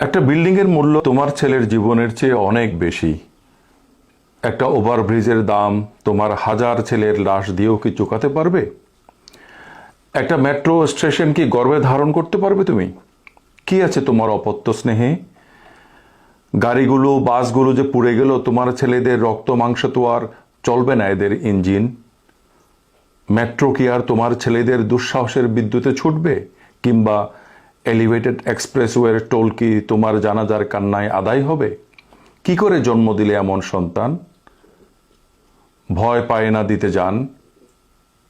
একটা বিল্ডিংয়ের মূল্য তোমার ছেলের জীবনের চেয়ে অনেক বেশি। একটা ওভারব্রিজের দাম তোমার হাজার ছেলের লাশ দিয়েও কি চুকাতে পারবে? একটা মেট্রো স্টেশন কি গর্বে ধারণ করতে পারবে তুমি? কি আছে তোমার অপত্য স্নেহে? গাড়িগুলো, বাসগুলো যে পুড়ে গেল, তোমার ছেলেদের রক্ত মাংস তো আর চলবে না এদের ইঞ্জিন। মেট্রো কি আর তোমার ছেলেদের দুঃসাহসের বিদ্যুতে ছুটবে? কিংবা এলিভেটেড এক্সপ্রেসওয়ের টোল কি তোমার জানাজার কান্নায় আদায় হবে? কি করে জন্ম দিলে এমন সন্তান? ভয় পায় না দিতে যান।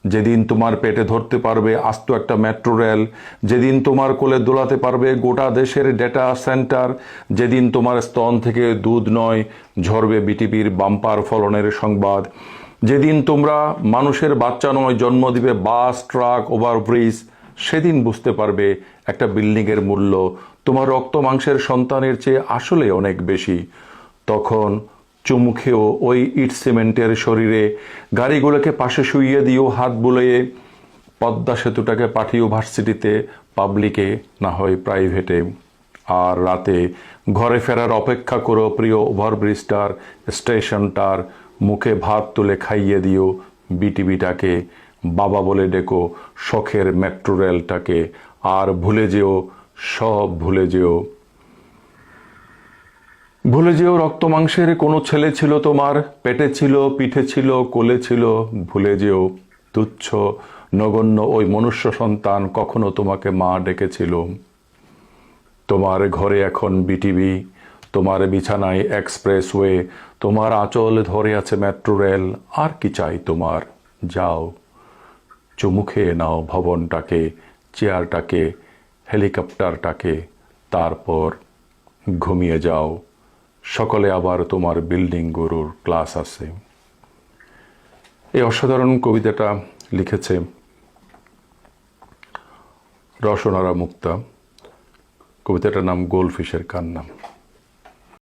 যেদিন তোমার পেটে ধরতে পারবে আস্ত একটা মেট্রো রেল যেদিন তোমার কোলে দোলাতে পারবে গোটা দেশের ডেটা সেন্টার যেদিন তোমার স্তন থেকে দুধ নয়, ঝরবে বিটিপির বাম্পার ফলনের সংবাদ, যেদিন তোমরা মানুষের বাচ্চা নয়, জন্ম দিবে বাস ট্রাক ওভারব্রিজ সেদিন বুঝতে পারবে একটা বিল্ডিংয়ের মূল্য। তোমার রক্ত মাংসের সন্তানের চেয়ে আসলে অনেক বেশি। তখন চুমুখেও ওই ইট সিমেন্টের শরীরে গাড়িগুলোকে পাশে শুইয়ে দিও হাত বুলিয়ে পদ্মা সেতুটাকে পাঠিও ভার্সিটিতে, পাবলিকে, না হয় প্রাইভেটে। আর রাতে ঘরে ফেরার অপেক্ষা করো প্রিয় ওভারব্রিজটার, স্টেশনটার, মুখে ভাত তুলে খাইয়ে দিও বিটিভিটাকে। বাবা বলে ডেকো, শখের মেট্রো রেলটাকে। আর ভুলে যেও, সব ভুলে যেও। ভুলে যেও রক্ত মাংসের, কোনো ছেলে ছিল তোমার। পেটে ছিল, পিঠে ছিল, কোলে ছিল, ভুলে যেও। তুচ্ছ, নগণ্য ওই মনুষ্য সন্তান কখনো তোমাকে মা ডেকেছিল। তোমার ঘরে এখন বিটিভি, তোমার বিছানায় এক্সপ্রেসওয়ে, তোমার আঁচল ধরে আছে মেট্রো রেল। আর কি চাই তোমার? যাও। চুমু খেয়ে নাও ভবনটাকে, চেয়ারটাকে, হেলিকপ্টারটাকে, তারপর ঘুমিয়ে যাও। সকালে আবার তোমার বিল্ডিং গরুর ক্লাস আছে। এই অসাধারণ কবিতাটা লিখেছে রসনারা মুক্তা কবিতাটার নাম গোলফিশের কান্না।